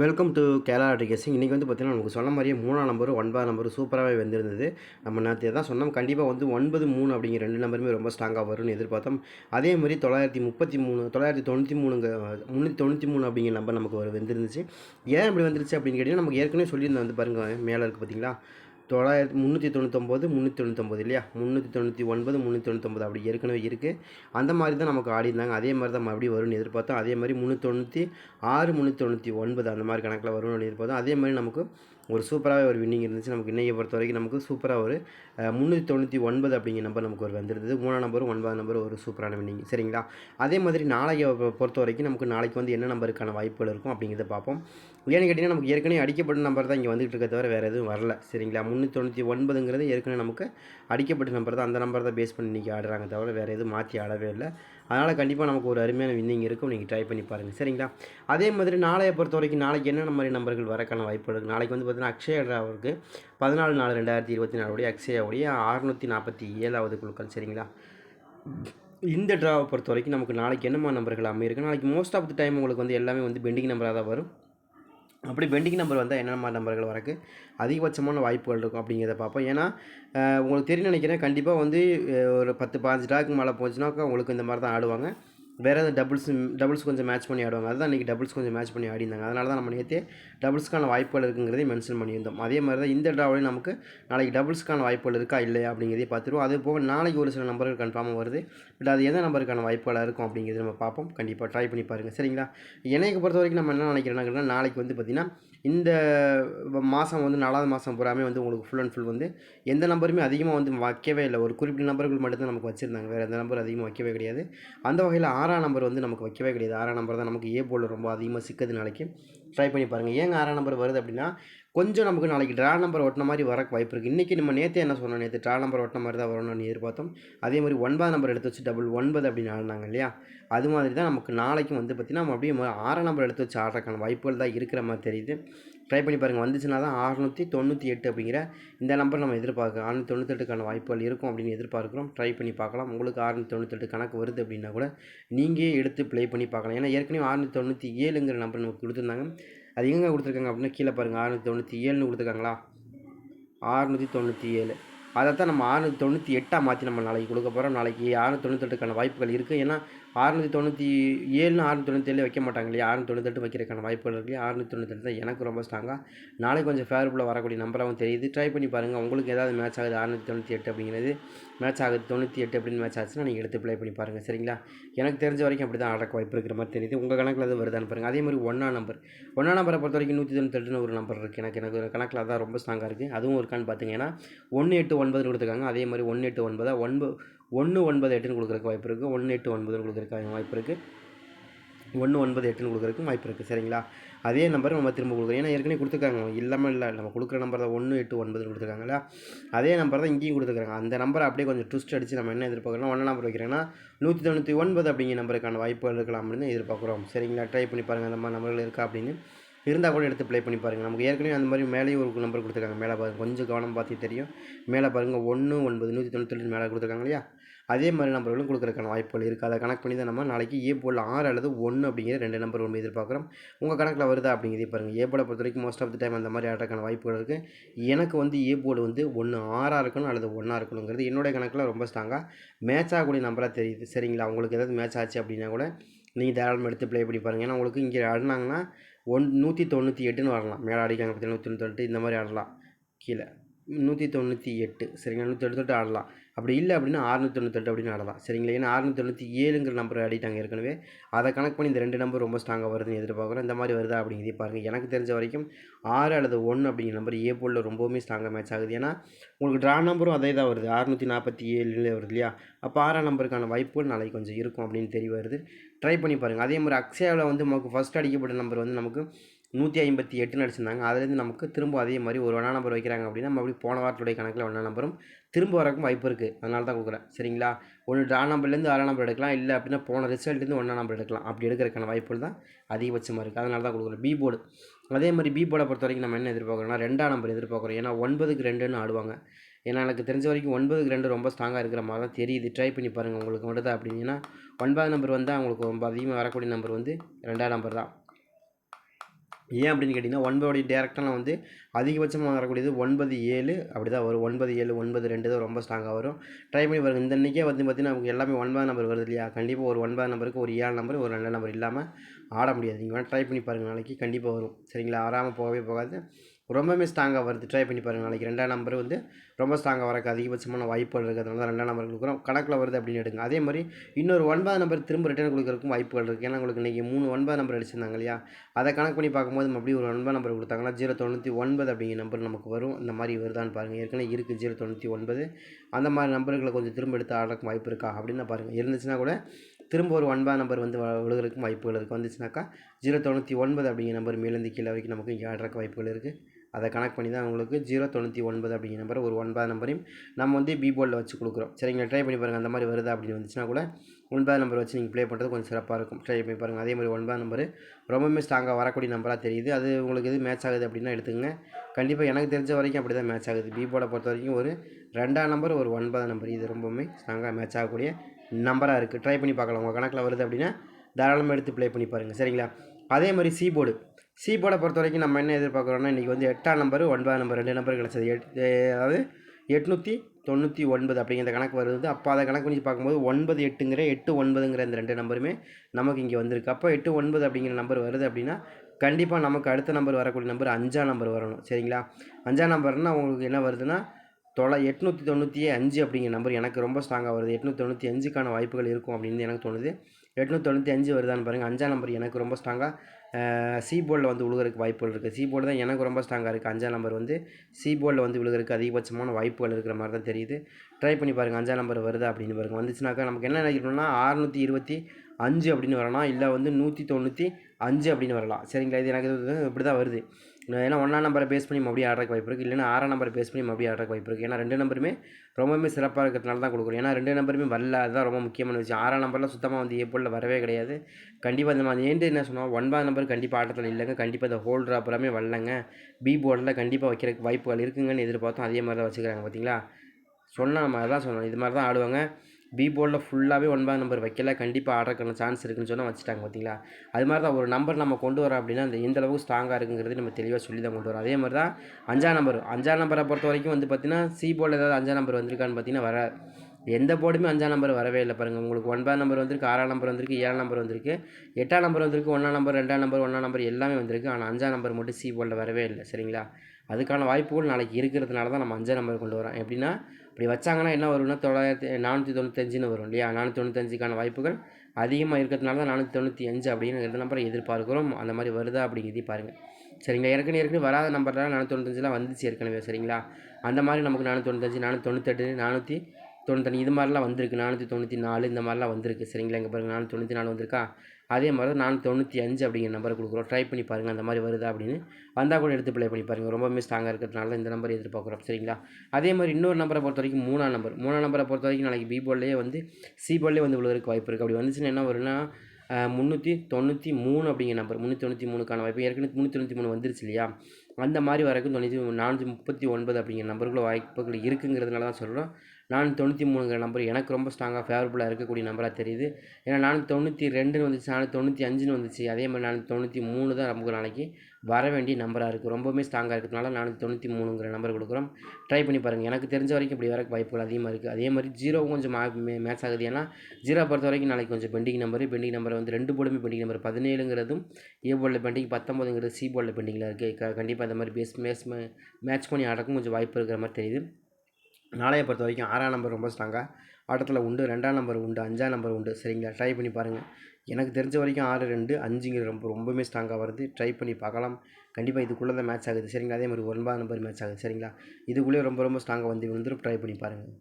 Welcome to Kerala டிகேசிங் இன்றைக்கி வந்து பார்த்தீங்கன்னா நமக்கு சொன்ன மாதிரியே மூணாம் நம்பர் ஒன்பதாம் நம்பர் சூப்பராகவே வந்திருந்தது. நம்ம நேற்று தான் சொன்னோம். கண்டிப்பாக வந்து ஒன்பது மூணு அப்படிங்கிற ரெண்டு நம்பருமே ரொம்ப ஸ்ட்ராங்காக வரும்னு எதிர்பார்த்தோம். அதே மாதிரி தொள்ளாயிரத்தி முப்பத்தி மூணு தொள்ளாயிரத்தி தொண்ணூற்றி மூணுங்க முந்நூற்றி தொண்ணூற்றி மூணு அப்படிங்கிற நம்பர் நமக்கு ஒரு வந்துருந்துச்சு. ஏன் இப்படி வந்துருச்சு அப்படின்னு கேட்டிங்கன்னா நமக்கு ஏற்கனவே சொல்லியிருந்தேன் வந்து பாருங்கள் மேலே இருக்குது பார்த்தீங்களா தொள்ளாயிரத்தி முந்நூற்றி தொண்ணூத்தொம்பது முந்நூற்றி தொண்ணூத்தொம்பது இல்லையா? முந்நூற்றி தொண்ணூற்றி ஒன்பது முந்நூற்றி தொண்ணூத்தொம்பது அப்படி ஏற்கனவே இருக்குது அந்த மாதிரி தான் நமக்கு ஆடி இருந்தாங்க. அதே மாதிரி தான் மறுபடியும் வரும்னு எதிர்பார்த்தோம். அதே மாதிரி முந்நூற்றி தொண்ணூற்றி ஆறு முந்நூற்றி தொண்ணூற்றி ஒன்பது அந்த மாதிரி கணக்கில் வரும்னு எதிர்பார்த்தோம். அதே மாதிரி நமக்கு ஒரு சூப்பராகவே ஒரு வின்னிங் இருந்துச்சு. நமக்கு இன்றைக்கி பொறுத்த வரைக்கும் நமக்கு சூப்பராக ஒரு முந்நூற்றி தொண்ணூற்றி ஒன்பது அப்படிங்கிற நம்பர் நமக்கு ஒரு வந்திருந்தது. மூணாம் நம்பரும் ஒன்பதாம் நம்பர் ஒரு சூப்பரான வின்னிங் சரிங்களா? அதே மாதிரி நாளைக்கு பொறுத்த வரைக்கும் நமக்கு நாளைக்கு வந்து என்ன நம்பருக்கான வாய்ப்புகள் இருக்கும் அப்படிங்கிறத பார்ப்போம். ஏன்னு கேட்டிங்கன்னா நமக்கு ஏற்கனவே அடிக்கப்பட்ட நம்பர் தான் இங்கே வந்துட்டு இருக்க தவிர வேறு எதுவும் வரல. சரிங்களா? முந்நூற்றி தொண்ணூற்றி ஒன்பதுங்கிறது ஏற்கனவே நமக்கு அடிக்கப்பட்ட நம்பர் தான். அந்த நம்பர் தான் பேஸ் பண்ணி இன்றைக்கி ஆடுறாங்க தவிர வேறு எதுவும் மாற்றி ஆடவே இல்லை. அதனால் கண்டிப்பாக நமக்கு ஒரு அருமையான வின்னிங் இருக்கும். நீங்கள் ட்ரை பண்ணி பாருங்கள் சரிங்களா? அதே மாதிரி நாளைய பொறுத்த வரைக்கும் நாளைக்கு என்னென்ன மாதிரி நம்பர்கள் வரக்கான வாய்ப்பு இருக்குது நாளைக்கு வந்து பார்த்தீங்கன்னா அக்ஷய அவருக்கு பதினாலு நாலு ரெண்டாயிரத்தி இருபத்தி நாலுடைய அக்ஷயாவுடைய அறுநூற்றி நாற்பத்தி ஏழாவது குழுக்கள் சரிங்களா? இந்த ட்ராவை பொறுத்த வரைக்கும் நமக்கு நாளைக்கு என்னமா நம்பர்கள் அமையிருக்கு நாளைக்கு மோஸ்ட் ஆஃப் த டைம் உங்களுக்கு வந்து எல்லாமே வந்து பெண்டிங் நம்பராக தான் வரும். அப்படி பெண்டிங் நம்பர் வந்தால் என்ன மாதிரி நம்பர்கள் வரக்கு? அதிகபட்சமான வாய்ப்புகள் இருக்கும் அப்படிங்கிறத பார்ப்போம். ஏன்னா உங்களுக்கு தெரியும் நினைக்கிறேன் கண்டிப்பாக வந்து ஒரு பத்து பாஞ்சு டாக்கு மேலே போச்சுனாக்கா உங்களுக்கு இந்த மாதிரி தான் ஆடுவாங்க. வேறு எதாவது டபுள்ஸ் டபுள்ஸ் கொஞ்சம் மேட்ச் பண்ணி ஆடுவாங்க. அதுதான் இன்றைக்கி டபுள்ஸ் கொஞ்சம் மேட்ச் பண்ணி ஆடினாங்க அதனால தான் நம்ம நேற்றே டபுள்ஸ்க்கான வாய்ப்புகள் இருக்குங்கிறதையும் மென்ஷன் பண்ணியிருந்தோம். அதே மாதிரி தான் இந்த ட்ராவிலையும் நமக்கு நாளைக்கு டபுள்ஸ்க்கான வாய்ப்புகள் இருக்கா இல்லையா அப்படிங்கிறதையும் பார்த்துருவோம். அது போக நாளைக்கு ஒரு சில நம்பர்கள் கன்ஃபார்மாக வருது. பட் அது எந்த நம்பருக்கான வாய்ப்புகளாக இருக்கும் அப்படிங்கிறத நம்ம பார்ப்போம். கண்டிப்பாக ட்ரை பண்ணி பாருங்கள் சரிங்களா? என்னைக்கு பொறுத்த வரைக்கும் நம்ம என்ன நினைக்கிறோம்னா நாளைக்கு வந்து பார்த்திங்கன்னா இந்த மாதம் வந்து நாலாவது மாதம் பூராமே வந்து உங்களுக்கு ஃபுல் அண்ட் ஃபுல் வந்து எந்த நம்பருமே அதிகமாக வந்து வைக்கவே இல்லை. ஒரு குறிப்பிட்ட நம்பர்கள் மட்டும்தான் நமக்கு வச்சுருந்தாங்க. வேறு எந்த நம்பர் அதிகமாக வைக்கவே கிடையாது. அந்த வகையில் ஆறாம் நம்பர் வந்து நமக்கு வைக்கவே கிடையாது. ஆறாம் நம்பர் தான் நமக்கு ஏ போல் ரொம்ப அதிகமாக சிக்குது நாளைக்கு. ட்ரை பண்ணி பாருங்கள் ஏங்க ஆறாம் நம்பர் வருது அப்படின்னா கொஞ்சம் நமக்கு நாளைக்கு ட்ரா நம்பர் ஒட்டின மாதிரி வரக்கு வாய்ப்பு இருக்குது இன்றைக்கி நம்ம நேற்று என்ன சொன்னோம்? நேற்று ட்ரா நம்பர் ஒட்டின மாதிரி தான் வரணும்னு எதிர்பார்த்தோம். அதே மாதிரி ஒன்பது நம்பர் எடுத்து வச்சு டபுள் ஒன்பது அப்படின்னு ஆடினாங்க இல்லையா? அது மாதிரி தான் நமக்கு நாளைக்கும் வந்து பார்த்திங்கன்னா நம்ம அப்படியே ஆறாம் நம்பர் எடுத்து வச்சு ஆடுறதுக்கான வாய்ப்புகள் தான் இருக்கிற மாதிரி தெரியுது. ட்ரை பண்ணி பாருங்கள் வந்துச்சுன்னா தான் அறுநூற்றி தொண்ணூற்றி எட்டு அப்படிங்கிற இந்த நம்பர் நம்ம எதிர்பார்க்கலாம் அறுநூற்றி தொண்ணூத்தெட்டுக்கான வாய்ப்புகள் இருக்கும் அப்படின்னு எதிர்பார்க்குறோம். ட்ரை பண்ணி பார்க்கலாம். உங்களுக்கு அறுநூற்றி தொண்ணூத்தெட்டு கணக்கு வருது அப்படின்னா கூட நீங்கள் எடுத்து ப்ளே பண்ணி பார்க்கலாம். ஏன்னா ஏற்கனவே அறுநூற்றி தொண்ணூற்றி ஏழுங்கிற நம்பர் நமக்கு கொடுத்துருந்தாங்க. அது எங்கே கொடுத்துருக்காங்க அப்படின்னா கீழே பாருங்கள் அறுநூற்றி தொண்ணூற்றி ஏழுன்னு கொடுத்துருக்காங்களா? ஆறுநூற்றி தொண்ணூற்றி ஏழு. அதை தான் நம்ம ஆறுநூற்றி தொண்ணூற்றி எட்டாக மாற்றி நம்ம நாளைக்கு கொடுக்க போகிறோம் நாளைக்கு ஆறுநூற்றி தொண்ணூத்தெட்டுக்கான வாய்ப்புகள் இருக்குது ஏன்னா ஆறுநூற்றி தொண்ணூற்றி ஏழுன்னு ஆறுநூற்றி தொண்ணூற்றி ஏழு வைக்க மாட்டாங்க இல்லையா? ஆறுநூற்றி தொண்ணூத்தெட்டு வைக்கிறதுக்கான வாய்ப்புகள் இருக்குது இல்லையா தொண்ணூத்தெட்டு தான் எனக்கு ரொம்ப ஸ்ட்ராங்காக நாளைக்கு கொஞ்சம் ஃபேவரபுளாக வரக்கூடிய நம்பராகவும் தெரியுது. ட்ரை பண்ணி பாருங்கள் உங்களுக்கு ஏதாவது மேட்ச் ஆகுது ஆறுநூற்றி தொண்ணூற்றி எட்டு அப்படிங்கிறது. மேட்ச் ஆகுது தொண்ணூற்றி எட்டு அப்படின்னு மேட்ச் ஆச்சுன்னா நீங்கள் எடுத்து ப்ளே பண்ணி பாருங்கள் சரிங்களா? எனக்கு தெரிஞ்ச வரைக்கும் அப்படி தான் அடக்க வாய்ப்பு இருக்கிற மாதிரி தெரியுது. உங்கள் கணக்கில் அது வருதான்னு பாருங்கள் அதே மாதிரி ஒன்றா நம்பர் ஒன்றா நம்பரை பொறுத்த வரைக்கும் நூற்றி தொண்ணூத்தெட்டுன்னு ஒரு நம்பர் இருக்குது எனக்கு எனக்கு கணக்கில் அதான் ரொம்ப ஸ்ட்ராங்காக இருக்குது அதுவும் இருக்கான்னு பார்த்தீங்கன்னா ஒன்று எட்டு ஒன்பதுன்னு கொடுத்துருக்காங்க. அதே மாதிரி ஒன்று எட்டு ஒன்பதா ஒன்பது ஒன்று ஒன்பது எட்டுன்னு கொடுக்குறக்கு வாய்ப்பு இருக்குது ஒன்று எட்டு ஒன்பதுன்னு கொடுக்குறக்கு வாய்ப்பு இருக்குது ஒன்று ஒன்பது எட்டுன்னு கொடுக்குறதுக்கும் வாய்ப்பு இருக்குது சரிங்களா? அதே நம்பர் நம்ம திரும்ப கொடுக்குறோம். ஏன்னா ஏற்கனவே கொடுத்துருக்காங்க. இல்லாமல் இல்லை. நம்ம கொடுக்குற நம்பர் தான் ஒன்று எட்டு ஒன்பதுன்னு கொடுத்துருக்காங்களா அதே நம்பர் தான் இங்கேயும் கொடுத்துருக்காங்க. அந்த நம்பரை அப்படியே கொஞ்சம் ட்விஸ்ட் அடித்து நம்ம என்ன எதிர்பார்க்குறோம் ஒன்றாம் நம்பர் வைக்கிறோன்னா நூற்றி தொண்ணூற்றி ஒன்பது அப்படிங்கிற நம்பருக்கான வாய்ப்புகள் இருக்கலாம் அப்படின்னு எதிர்பார்க்குறோம். சரிங்களா? ட்ரை பண்ணி பாருங்கள் அந்த மாதிரி நம்பர்கள் இருக்கா அப்படின்னு. இருந்தால் கூட எடுத்து ப்ளே பண்ணி பாருங்கள் நமக்கு ஏற்கனவே அந்த மாதிரி மேலேயும் ஒரு நம்பர் கொடுத்துருக்காங்க. மேலே பாருங்க. கொஞ்சம் கவனம் பார்த்து தெரியும். மேலே பாருங்கள் ஒன்று ஒன்பது நூற்றி தொண்ணூற்றி மேலே கொடுத்துருக்காங்க இல்லையா? அதே மாதிரி நம்பர்களும் கொடுக்குறக்கான வாய்ப்புகள் இருக்குது அதை கணக்கு பண்ணி தான் நம்ம நாளைக்கு ஏ போல் ஆறு அல்லது ஒன்று அப்படிங்கிற ரெண்டு நம்பர் ஒன்று எதிர்பார்க்குறோம். உங்கள் கணக்கில் வருதா அப்படிங்கிறதே பாருங்கள் ஏ போர்டை பொறுத்த வரைக்கும் மோஸ்ட் ஆஃப் த டைம் அந்த மாதிரி ஆடுறதுக்கான வாய்ப்புகள் இருக்குது எனக்கு வந்து ஏ போர்டு வந்து ஒன்று ஆறாக இருக்கணும் அல்லது ஒன்றா இருக்கணுங்கிறது என்னுடைய கணக்கில் ரொம்ப ஸ்ட்ராங்காக மேட்ச் ஆகக்கூடிய நம்பராக தெரியுது. சரிங்களா? உங்களுக்கு ஏதாவது மேட்ச் ஆச்சு அப்படின்னா கூட நீங்கள் தாராளமாக எடுத்து ப்ளே பண்ணி பாருங்கள் ஏன்னா உங்களுக்கு இங்கே ஆடினாங்கன்னா ஒன் நூற்றி தொண்ணூற்றி எட்டுன்னு வரலாம். மேலே அடிக்காங்க பற்றி நூற்றி தொண்ணூற்றி இந்த மாதிரி ஆடலாம். கீழே. நூற்றி தொண்ணூற்றி எட்டு. சரிங்களா? நூற்றி தொண்ணூத்தெட்டு ஆடலாம். அப்படி இல்லை அப்படின்னா அறுநூற்றி தொண்ணூத்தெட்டு அப்படின்னு ஆடலாம். சரிங்களா? ஏன்னா அறுநூற்றி தொண்ணூற்றி ஏழுங்கிற நம்பர் ஆடிட்டாங்க ஏற்கனவே. அதை கணக்கு பண்ணி இந்த ரெண்டு நம்பர் ரொம்ப ஸ்ட்ராங்காக வருதுன்னு எதிர்பார்க்குறோம் இந்த மாதிரி வருதா அப்படிங்கிறதே பாருங்கள் எனக்கு தெரிஞ்ச வரைக்கும் ஆறு அல்லது ஒன்று அப்படிங்கிற நம்பர் ஏ போலில் ரொம்பவுமே ஸ்ட்ராங்காக மேட்ச் ஆகுது. ஏன்னா உங்களுக்கு ட்ரா நம்பரும் அதே தான் வருது. அறுநூற்றி நாற்பத்தி ஏழுல வருது இல்லையா? அப்போ ஆறாம் நம்பருக்கான வாய்ப்புகள் நாளைக்கு கொஞ்சம் இருக்கும் அப்படின்னு தெரிய வருது. ட்ரை பண்ணி பாருங்கள் அதே மாதிரி அக்ஷயாவில் வந்து நமக்கு ஃபஸ்ட் அடிக்கப்பட்ட நம்பர் வந்து நமக்கு நூற்றி ஐம்பத்தி எட்டுன்னு அடிச்சிருந்தாங்க அதுலேருந்து நமக்கு திரும்ப அதே மாதிரி ஒரு ஒன்றா நம்பர் வைக்கிறாங்க அப்படின்னா நம்ம அப்படி போன வாரத்துடைய கணக்கில் ஒன்றா நம்பரும் திரும்ப வரக்கும் வாய்ப்பு இருக்குது அதனால தான் கொடுக்குறேன். சரிங்களா? ஒன்று ட்ரா நம்பர்லேருந்து ஆறாம் நம்பர் எடுக்கலாம். இல்லை அப்படின்னா போன ரிசல்ட்லேருந்து ஒன்றா நம்பர் எடுக்கலாம். அப்படி எடுக்கிறதுக்கான வாய்ப்புகள் தான் அதிகபட்சமாக இருக்குது அதனால தான் கொடுக்குறேன். பி போர்டு அதே மாதிரி பி போர்டை பொறுத்த வரைக்கும் நம்ம என்ன எதிர்பார்க்குறோம்னா ரெண்டாம் நம்பர் எதிர்பார்க்குறோம். ஏன்னா ஒன்பதுக்கு ரெண்டுன்னு ஆடுவாங்க. ஏன்னா எனக்கு தெரிஞ்ச வரைக்கும் ஒன்பதுக்கு ரெண்டு ரொம்ப ஸ்ட்ராங்காக இருக்கிற மாதிரி தான் தெரியுது. ட்ரை பண்ணி பாருங்கள் உங்களுக்கு மட்டும் தான் அப்படின்னா ஒன்பதாம் நம்பர் வந்து அவங்களுக்கு ரொம்ப அதிகமாக வரக்கூடிய நம்பர் வந்து ரெண்டாம் நம்பர் தான். ஏன் அப்படின்னு கேட்டிங்கன்னா ஒன்பதுடைய டேரக்டாக வந்து அதிகபட்சமாக வரக்கூடியது ஒன்பது ஏழு அப்படி தான் வரும். ஒன்பது ஏழு ஒன்பது ரெண்டு தான் ரொம்ப ஸ்ட்ராங்காக வரும். ட்ரை பண்ணி பாருங்கள் இந்த அன்றைக்கே வந்து பார்த்திங்கன்னா நமக்கு எல்லாமே ஒன்பது நம்பர் வருது இல்லையா? கண்டிப்பாக ஒரு ஒன்பது நம்பருக்கு ஒரு ஏழு நம்பர் ஒரு ரெண்டு நம்பர் இல்லாமல் ஆட முடியாது. நீங்கள் வேணால் ட்ரை பண்ணி பாருங்கள் நாளைக்கு கண்டிப்பாக வரும். சரிங்களா? ஆறாமல் போகவே போகாது. ரொம்பவுமே ஸ்ட்ராங்காக வருது. ட்ரை பண்ணி பாருங்கள் நாளைக்கு ரெண்டாம் நம்பர் வந்து ரொம்ப ஸ்ட்ராங்காக வரக்கு அதிகபட்சமான வாய்ப்புகள் இருக்கிறதுனால தான் ரெண்டாம் நம்பர் கொடுக்குறோம். கணக்கில் வருது அப்படின்னு எடுங்க. அதே மாதிரி இன்னொரு ஒன்பது நம்பர் திரும்ப ரிட்டர்ன் கொடுக்குறதுக்கும் வாய்ப்புகள் இருக்குது ஏன்னா உங்களுக்கு இன்றைக்கி மூணு ஒன்பது நம்பர் அடிச்சிருந்தாங்க இல்லையா? அதை கணக்கு பண்ணி பார்க்கும்போது மறுபடியும் ஒரு ஒன்பது நம்பர் கொடுத்தாங்கன்னா ஜீரோ தொண்ணூற்றி ஒன்பது அப்படிங்கிற நம்பர் நமக்கு வரும். இந்த மாதிரி வருதான்னு பாருங்கள் ஏற்கனவே இருக்குது ஜீரோ தொண்ணூற்றி ஒன்பது. அந்த மாதிரி நம்பர்களை கொஞ்சம் திரும்ப எடுத்து ஆடுறதுக்கு வாய்ப்பு இருக்கா அப்படின்னு பாருங்கள் இருந்துச்சுன்னா கூட திரும்ப ஒரு ஒன்பது நம்பர் வந்து விழுகிறதுக்கும் வாய்ப்புகள் இருக்குது வந்துச்சுனாக்கா ஜீரோ தொண்ணூற்றி ஒன்பது அப்படிங்கிற நம்பர் மேலேருந்து கீழே வரைக்கும் நமக்கு இங்கே ஆடுறக்கு வாய்ப்புகள் இருக்குது அதை கணக்கு பண்ணி தான் உங்களுக்கு ஜீரோ தொண்ணூற்றி ஒன்பது அப்படிங்கிற நம்பர் ஒரு ஒன்பது நம்பரையும் நம்ம வந்து பி போர்டில் வச்சு கொடுக்குறோம். சரிங்களா ட்ரை பண்ணி பாருங்கள் அந்த மாதிரி வருதா அப்படின்னு வந்துச்சுன்னா கூட ஒன்பது நம்பர் வச்சு நீங்கள் ப்ளே பண்ணுறது கொஞ்சம் சிறப்பாக இருக்கும். ட்ரை பண்ணி பாருங்கள் அதே மாதிரி ஒன்பது நம்பர் ரொம்பவுமே ஸ்ட்ராங்காக வரக்கூடிய நம்பராக தெரியுது. அது உங்களுக்கு எது மேட்ச் ஆகுது அப்படின்னா எடுத்துங்க கண்டிப்பாக எனக்கு தெரிஞ்ச வரைக்கும் அப்படி தான் மேட்ச் ஆகுது. பி போர்டை பொறுத்த வரைக்கும் ஒரு ரெண்டாம் நம்பர் ஒரு ஒன்பதாம் நம்பர் இது ரொம்பவுமே ஸ்ட்ராங்காக மேட்ச் ஆகக்கூடிய நம்பராக இருக்குது ட்ரை பண்ணி பார்க்கலாம். உங்கள் கணக்கில் வருது அப்படின்னா தாராளமாக எடுத்து ப்ளே பண்ணி பாருங்கள் சரிங்களா? அதே மாதிரி சி போர்டு சி போர்டை பொறுத்த வரைக்கும் நம்ம என்ன எதிர்பார்க்குறோம்னா இன்றைக்கி வந்து எட்டாம் நம்பர் ஒன்பதாம் நம்பர் ரெண்டு நம்பர் கிடச்சது. எட் அதாவது எட்நூற்றி தொண்ணூற்றி ஒன்பது அப்படிங்கிற கணக்கு வருது. அப்போ அதை கணக்கு வச்சு பார்க்கும்போது ஒன்பது எட்டுங்கிற எட்டு ஒன்பதுங்கிற இந்த ரெண்டு நம்பருமே நமக்கு இங்கே வந்திருக்கு. அப்போ எட்டு ஒன்பது அப்படிங்கிற நம்பர் வருது அப்படின்னா கண்டிப்பாக நமக்கு அடுத்த நம்பர் வரக்கூடிய நம்பர் அஞ்சாம் நம்பர் வரணும். சரிங்களா? அஞ்சாம் நம்பர்னா உங்களுக்கு என்ன வருதுன்னா தொலை எட்நூற்றி தொண்ணூற்றி அஞ்சு அப்படிங்கிற நம்பர் எனக்கு ரொம்ப ஸ்ட்ராங்காக வருது. எட்நூற்றி தொண்ணூற்றி அஞ்சுக்கான வாய்ப்புகள் இருக்கும் அப்படின்னு எனக்கு தோணுது. எட்நூற்றி தொண்ணூற்றி அஞ்சு வருதான்னு பாருங்கள் அஞ்சாம் நம்பர் எனக்கு ரொம்ப ஸ்ட்ராங்காக சி போர்டில் வந்து விழுகிறதுக்கு வாய்ப்புகள் இருக்குது சி போர்டு தான் எனக்கு ரொம்ப ஸ்ட்ராங்காக இருக்குது அஞ்சாம் நம்பர் வந்து சி போர்டில் வந்து விழுகிறதுக்கு அதிகபட்சமான வாய்ப்புகள் இருக்கிற மாதிரி தான் தெரியுது. ட்ரை பண்ணி பாருங்கள் அஞ்சாம் நம்பர் வருதா அப்படின்னு பாருங்கள் வந்துச்சுனாக்கா நமக்கு என்ன நினைக்கணும்னா அறுநூற்றி இருபத்தி அஞ்சு அப்படின்னு வரலாம். இல்லை வந்து நூற்றி தொண்ணூற்றி அஞ்சு அப்படின்னு வரலாம். சரிங்களா? இது எனக்கு இப்படி தான் வருது. ஏன்னா ஒன்றாம் நம்பரை பேஸ் பண்ணி மறுபடியும் ஆடுறக்கு வாய்ப்பு இருக்குது இல்லைன்னா ஆறாம் நம்பரை பேஸ் பண்ணி மறுபடியும் ஆடுறக்கு வாய்ப்பு இருக்குது ஏன்னா ரெண்டு நம்பருமே ரொம்பவுமே சிறப்பாக இருக்கிறதுனால தான் கொடுக்குறோம். ஏன்னா ரெண்டு நம்பருமே வரல. அதுதான் ரொம்ப முக்கியமான விஷயம். ஆறாம் நம்பரில் சுத்தமாக வந்து ஏப்போலில் வரவே கிடையாது. கண்டிப்பாக இந்த மாதிரி ஏண்டு என்ன சொன்னால் ஒன்பதாம் நம்பர் கண்டிப்பாக ஆட்டத்தில் இல்லைங்க. கண்டிப்பாக இந்த ஹோல்டர் அப்புறமே வரலங்க. பி போர்டில் கண்டிப்பாக வைக்கிறக்கு வாய்ப்புகள் இருக்குங்கன்னு எதிர்பார்த்தோம். அதே மாதிரி தான் வச்சுக்கிறாங்க பார்த்தீங்களா சொன்னால் நம்ம அதான் சொன்னோம். இது மாதிரி தான் ஆடுவாங்க. பி போர்டில் ஃபுல்லாகவே ஒன்பதாம் நம்பர் வைக்கல. கண்டிப்பாக ஆடுறதுக்கான சான்ஸ் இருக்குன்னு சொன்னால் வச்சுட்டாங்க பார்த்தீங்களா அது மாதிரி தான் ஒரு நம்பர் நம்ம கொண்டு வரோம் அப்படின்னா அந்த எந்த அளவுக்கு ஸ்ட்ராங்காக இருக்குங்கிறது நம்ம தெளிவாக சொல்லி தான் கொண்டு வரோம் அதே மாதிரி தான் அஞ்சாம் நம்பர் அஞ்சாம் நம்பரை பொறுத்த வரைக்கும் வந்து பார்த்தீங்கன்னா சி போர்டில் ஏதாவது அஞ்சாம் நம்பர் வந்திருக்கான்னு பார்த்தீங்கன்னா வர எந்த போர்டுமே அஞ்சாம் நம்பர் வரவே இல்லை பாருங்கள் உங்களுக்கு ஒன்பதாம் நம்பர் வந்திருக்கு ஆறாம் நம்பர் வந்திருக்கு ஏழாம் நம்பர் வந்திருக்கு எட்டாம் நம்பர் வந்திருக்கு ஒன்றாம் நம்பர் ரெண்டாம் நம்பர் ஒன்றாம் நம்பர் எல்லாமே வந்திருக்கு. ஆனால் அஞ்சாம் நம்பர் மட்டும் சி போர்டில் வரவே இல்லை சரிங்களா? அதுக்கான வாய்ப்புகள் நாளைக்கு இருக்கிறதுனால தான் நம்ம அஞ்சாம் நம்பர் கொண்டு வரோம் எப்படின்னா இப்படி வச்சாங்கன்னா என்ன வரும்னா தொள்ளாயிரத்தி நானூற்றி தொண்ணூத்தஞ்சுன்னு வரும் இல்லையா? நானூற்றி தொண்ணூத்தஞ்சுக்கான வாய்ப்புகள் அதிகமாக இருக்கிறதுனால தான் நானூற்றி தொண்ணூற்றி அஞ்சு அப்படிங்கிற நம்பரை எதிர்பார்க்குறோம். அந்த மாதிரி வருதா அப்படிங்கிறதே பாருங்கள் சரிங்களா? ஏற்கனவே ஏற்கனவே வராத நம்பர்லாம் நானூற்றி தொண்ணூத்தஞ்சுலாம் வந்துச்சு ஏற்கனவே சரிங்களா? அந்த மாதிரி நமக்கு நானூற்றி தொண்ணூத்தஞ்சு நானூற்றி தொண்ணூத்தெட்டு நானூற்றி தொண்ணூத்தஞ்சு இது மாதிரிலாம் வந்திருக்கு. நானூற்றி தொண்ணூற்றி நாலு இந்த மாதிரிலாம் வந்திருக்கு. சரிங்களா? இங்கே பாருங்கள் நானூற்றி தொண்ணூற்றி நாலு வந்திருக்கா? அதே மாதிரி தான் நானூற்றி தொண்ணூற்றி அஞ்சு அப்படிங்கிற நம்பர் கொடுக்குறோம். ட்ரை பண்ணி பாருங்கள் அந்த மாதிரி வருதா அப்படின்னு. வந்தால் கூட எடுத்து ப்ளே பண்ணி பாருங்கள் ரொம்பவுமே ஸ்ட்ராங்காக இருக்கிறதுனால இந்த நம்பர் எதிர்பார்க்குறோம். சரிங்களா? அதே மாதிரி இன்னொரு நம்பரை பொறுத்த வரைக்கும் மூணாம் நம்பர் மூணாம் நம்பரை பொறுத்த வரைக்கும் நாளைக்கு பி போர்ட்லேயே வந்து சி போர்ட்லேயே வந்து விழுவதற்கு வாய்ப்பு இருக்குது அப்படி வந்துச்சுன்னா என்ன வரும்னா முந்நூற்றி தொண்ணூற்றி மூணு அப்படிங்கிற நம்பர் முந்நூற்றி தொண்ணூற்றி மூணுக்கான வாய்ப்பு. ஏற்கனவே முந்நூற்றி தொண்ணூற்றி மூணு வந்துருச்சு இல்லையா? அந்த மாதிரி வரைக்கும் தொண்ணூற்றி நானூற்றி முப்பத்தி ஒன்பது அப்படிங்கிற நம்பருக்குள்ள வாய்ப்புகள் இருக்குங்கிறதுனால தான் சொல்கிறோம் நானூற்றி தொண்ணூற்றி மூணுங்கிற நம்பர் எனக்கு ரொம்ப ஸ்ட்ராங்காக ஃபேவரபுளாக இருக்கக்கூடிய நம்பராக தெரியுது. ஏன்னா நானூற்றி தொண்ணூற்றி ரெண்டுன்னு வந்துச்சு நானூற்றி தொண்ணூற்றி அஞ்சுன்னு வந்துச்சு. அதே மாதிரி நானூற்றி தொண்ணூற்றி மூணு தான் நமக்கு நாளைக்கு வர வேண்டிய நம்பராக இருக்குது ரொம்பவுமே ஸ்ட்ராங்காக இருக்கிறதுனால நானூற்றி தொண்ணூற்றி மூணுங்கிற நம்பர் கொடுக்குறோம். ட்ரை பண்ணி பாருங்கள் எனக்கு தெரிஞ்ச வரைக்கும் இப்படி வர வாய்ப்புகள் அதிகமாக இருக்குது அதே மாதிரி ஜீரோவும் கொஞ்சம் மேட்ச் ஆகுது. ஏன்னா ஜீரோ பொறுத்த வரைக்கும் நாளைக்கு கொஞ்சம் பெண்டிங் நம்பர் பெண்டிங் நம்பர் வந்து ரெண்டு போர்டுமே பெண்டிங் நம்பர் பதினேழுங்கிறதும் ஏ போர்டில் பெண்டிங் பத்தொம்பதுங்கிறது சி போர்டில் பெண்டிங்கில் இருக்குது க கண்டிப்பாக இந்த மாதிரி பேஸ் மேட்ச் மேட்ச் பண்ணி ஆடக்கும் கொஞ்சம் வாய்ப்பு இருக்கிற மாதிரி தெரியுது. நாளையை பொறுத்த வரைக்கும் ஆறாம் நம்பர் ரொம்ப ஸ்ட்ராங்காக ஆட்டத்தில் உண்டு ரெண்டாம் நம்பர் உண்டு அஞ்சாம் நம்பர் உண்டு. சரிங்களா? ட்ரை பண்ணி பாருங்கள் எனக்கு தெரிஞ்ச வரைக்கும் ஆறு ரெண்டு அஞ்சுங்கிறது ரொம்ப ரொம்பவுமே ஸ்ட்ராங்காக வருது. ட்ரை பண்ணி பார்க்கலாம். கண்டிப்பாக இதுக்குள்ளே தான் மேட்ச் ஆகுது. சரிங்களா? அதே மாதிரி ஒன்பதாம் நம்பர் மேட்ச் ஆகுது. சரிங்களா? இதுக்குள்ளேயே ரொம்ப ரொம்ப ஸ்ட்ராங்காக வந்து வந்துடும் ட்ரை பண்ணி பாருங்கள்